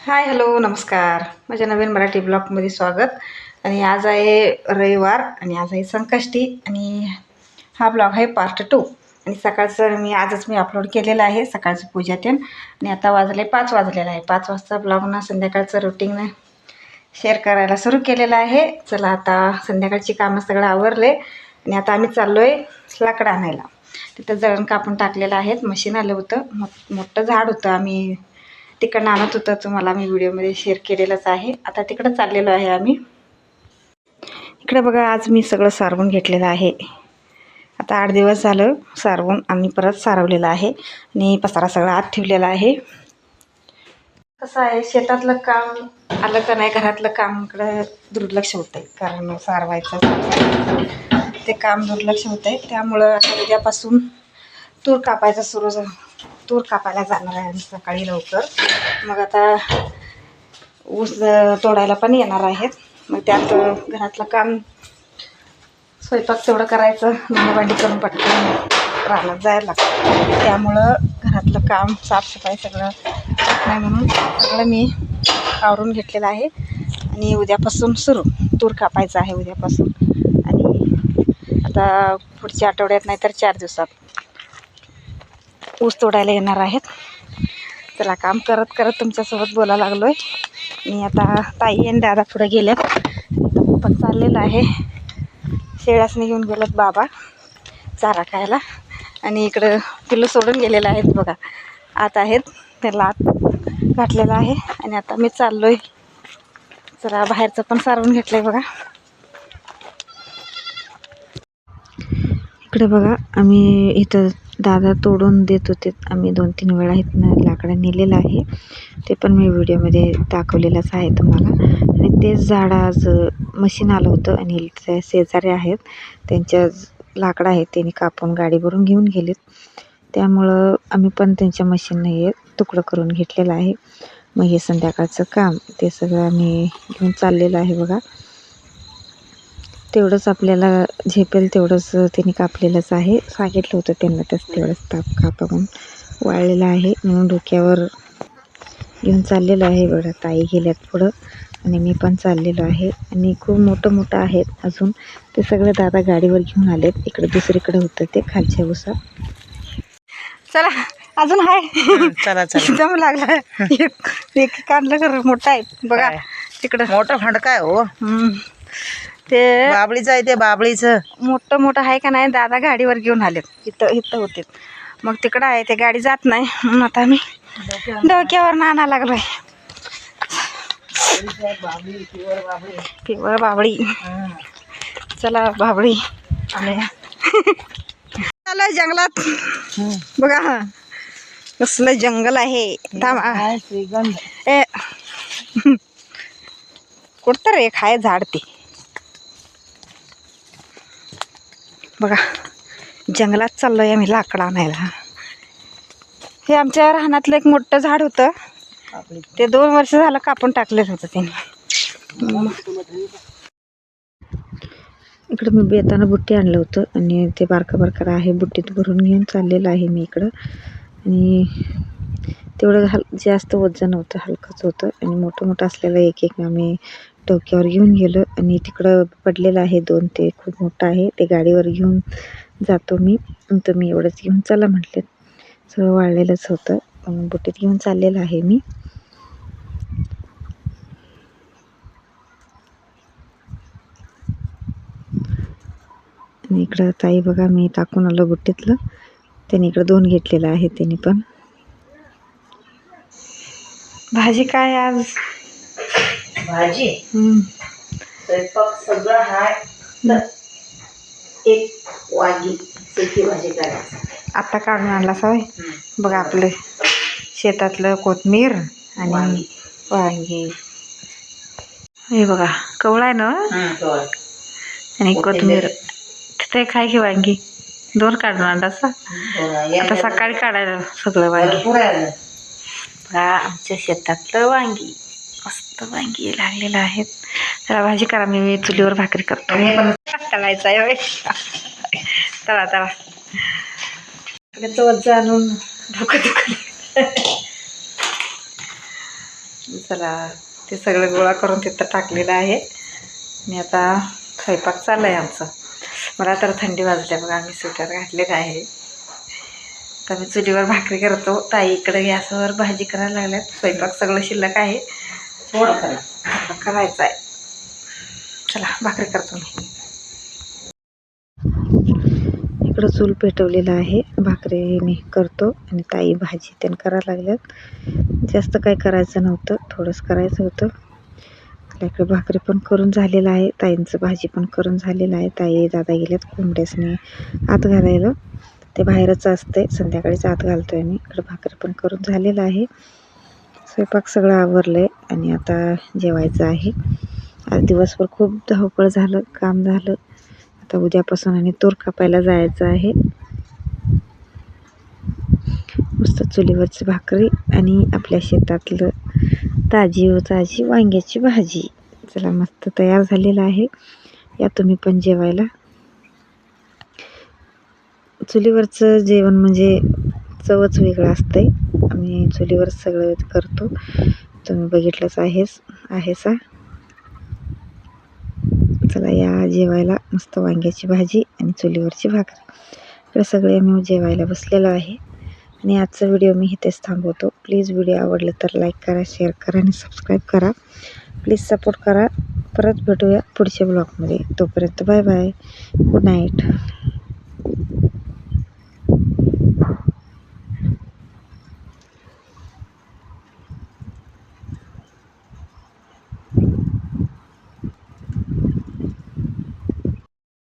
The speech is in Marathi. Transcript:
हाय हॅलो नमस्कार. माझ्या नवीन मराठी ब्लॉगमध्ये स्वागत. आणि आज आहे रविवार आणि आज आहे संकष्टी आणि हा ब्लॉग आहे पार्ट टू आणि सकाळचं मी आजच मी अपलोड केलेलं आहे सकाळचं पूजा तेन. आणि आता वाजले पाच वाजलेलं आहे. पाच वाजता ब्लॉगनं संध्याकाळचं रुटीन शेअर करायला सुरू केलेलं आहे. चला आता संध्याकाळची कामं सगळं आवरले. आणि आता आम्ही चाललो आहे लाकडं आणायला. तिथं जळण कापून टाकलेलं आहेत. मशीन आलं होतं. मो मोठं झाड होतं. आम्ही तिकडनं आणत होतं तुम्हाला मी व्हिडिओमध्ये शेअर केलेलंच आहे. आता तिकडं चाललेलो आहे आम्ही. इकडे बघा आज मी सगळं सारवून घेतलेलं आहे. आता आठ दिवस झालं सारवून आम्ही परत सारवलेलं आहे आणि पसारा सगळा आत ठेवलेला आहे. कसं आहे शेतातलं काम आलं का नाही घरातलं काम इकडं दुर्लक्ष होतं आहे कारण सारवायचं ते काम दुर्लक्ष होतं आहे त्यामुळं उद्यापासून तूर कापायचं सुरू झालं तूर कापायला जाणार आहे सकाळी लवकर. मग आता ऊस तोडायला पण येणार आहेत. मग त्यात घरातलं काम स्वयंपाक तेवढं करायचं. भांडी करून पटकन राहणार जायला लागतं. त्यामुळं घरातलं काम साफसफाई सगळं नाही म्हणून सगळं मी आवरून घेतलेलं आहे. आणि उद्यापासून सुरू. तूर कापायचं आहे उद्यापासून. आणि आता पुढच्या आठवड्यात नाही तर चार दिवसात. ऊस तोडायला येणार आहेत. चला काम करत करत तुमच्यासोबत बोलायला लागलो आहे मी आता ताई आणि दादा पुढे गेल्यात आता पण चाललेलं आहे. शेळ्यासनी घेऊन गेलात बाबा चारा खायला. आणि इकडं पिल्लू सोडून गेलेलं आहेत बघा. आत आहेत. त्याला आत घातलेलं आहे. आणि आता मी चाललो आहे जरा बाहेरचं पण सारवून घेतलं आहे बघा. इकडे बघा आम्ही इथं दादा तोडून देत होते. आम्ही दोन तीन वेळा इथनं लाकडं नेलेलं आहे. ते पण मी व्हिडिओमध्ये दाखवलेलंच आहे तुम्हाला. आणि तेच झाड आज मशीन आलं होतं आणि त्या शेजारी आहेत. त्यांच्या लाकडं आहेत. त्यांनी कापून गाडी भरून घेऊन गेलेत. त्यामुळं आम्ही पण त्यांच्या मशीननं हे तुकडं करून घेतलेलं आहे. मग हे संध्याकाळचं काम. ते सगळं आम्ही घेऊन चाललेलं आहे बघा. तेवढंच आपल्याला झेपेल तेवढंच त्यांनी कापलेलंच आहे. सांगितलं होतं त्यांना त्याच तेवढंच ताप कापा म्हणून. वाळलेलं आहे. म्हणून डोक्यावर घेऊन चाललेलं आहे बघा ताई गेल्यात पुढं. आणि मी पण चाललेलो आहे. आणि खूप मोठं मोठं आहेत अजून. ते सगळं दादा गाडीवर घेऊन आलेत. इकडे दुसरीकडे होतं ते खालच्या उसात चला अजून आहे चला चला. दम लागला एक एक काढलं खरं. मोठं आहे बघा? तिकडं मोठं फंड काय हो? हम्म. ते बाबळीचं आहे ते बाबळीचं. मोठं मोठं आहे का नाही दादा गाडीवर घेऊन आलेत. इथं इथं होते. मग तिकडं आहे ते गाडी जात नाही. म्हणून आता आम्ही डोक्यावर नाना लागलोय. पिवळ बाबळी. चला बाबळी. आणि चालय जंगलात. बघा. कसलं जंगल आहे. थांबा. ए. कुठं रे खाय झाड ते. बघा जंगलात चाललोय आम्ही लाकडं आणायला. हे आमच्या रानातलं एक मोठं झाड होतं. ते दोन वर्ष झालं कापून टाकलेलं होतं त्यांनी इकडं मी बेताना बुट्टी आणलं होतं आणि ते बारका बारका आहे बुट्टीत भरून घेऊन चाललेलं आहे मी इकडं. आणि तेवढं हल जास्त वजन होतं हलकंच होतं. आणि मोठं मोठं असलेलं एक एक आम्ही डोक्यावर घेऊन गेलो आणि तिकडं पडलेलं आहे दोन ते खूप मोठं आहे. ते गाडीवर घेऊन जातो मी. तर मी एवढंच घेऊन चला म्हटले. सगळं वाळलेलंच होतं. बुटीत बुट्टीत घेऊन चाललेलं आहे मी. आणि इकडं ताई बघा मी टाकून आलो बुट्टीतलं त्यांनी इकडं दोन घेतलेलं आहे त्यांनी पण. भाजी काय आज? भाजी. स्वयंपाक सगळं तर एक वांगी सुकी भाजी करायची. आता काढून आणला सवय बघा आपलं शेतातलं कोथमीर आणि वांगी. हे बघा कवळा आहे ना? आणि कोथमीर. तिथे खाय की वांगी? दोन काढून आणला आता सकाळी काढायला सगळं वांगी. बघा आमच्या शेतातलं वांगी. मस्त वांगी लागलेलं आहेत. त्याला भाजी करा मी चुलीवर भाकरी करतो. तळायचा आहे. तळा तळा. वज्ज आणून दुखलं चला ते सगळं गोळा करून तिथं टाकलेलं आहे. आणि आता स्वयंपाक चाललं आहे आमचं. मला तर थंडी वाजल्या बघा आम्ही स्वेटर घातलेलं आहे. तर मी चुलीवर भाकरी करतो. ताई इकडे गॅसवर भाजी करायला लागल्यात. स्वयंपाक सगळं शिल्लक आहे. थोडं करा. आता करायचं आहे चला भाकरी करतो मी. इकडं चूल पेटवलेलं आहे. भाकरी मी करतो आणि ताई भाजी त्यानं करायला लागल्यात. जास्त काही करायचं नव्हतं थोडंच करायचं होतं. इकडे भाकरी पण करून झालेलं आहे. ताईंचं भाजी पण करून झालेलं आहे. ताई दादा गेल्यात कोंबड्यासने आत घालायला. ते बाहेरच असते संध्याकाळीच आत घालतो आहे मी. इकडं भाकरी पण करून झालेलं आहे. स्वयंपाक सगळं आवरलं आहे आणि आता जेवायचं आहे. आज दिवसभर खूप धावपळ झालं काम झालं. आता उद्यापासून आणि तूर कापायला जायचं आहे. मस्त चुलीवरची भाकरी आणि आपल्या शेतातलं ताजी व ताजी वांग्याची भाजी. चला मस्त तयार झालेलं आहे. या तुम्ही पण जेवायला. चुलीवरचं जेवण म्हणजे चवच वेगळं असतंय. आम्ही चुलीवर सगळं करतो. तुम्ही बघितलंच आहेस आहेसा चला या जेवायला मस्त वांग्याची भाजी आणि चुलीवरची भाकरी. इकडे सगळे आम्ही जेवायला बसलेलो आहे. आणि आजचा व्हिडिओ मी इथेच थांबवतो. प्लीज व्हिडिओ आवडलं तर लाईक करा शेअर करा आणि सबस्क्राईब करा. प्लीज सपोर्ट करा. परत भेटूया पुढच्या ब्लॉगमध्ये. तोपर्यंत बाय बाय. Good night.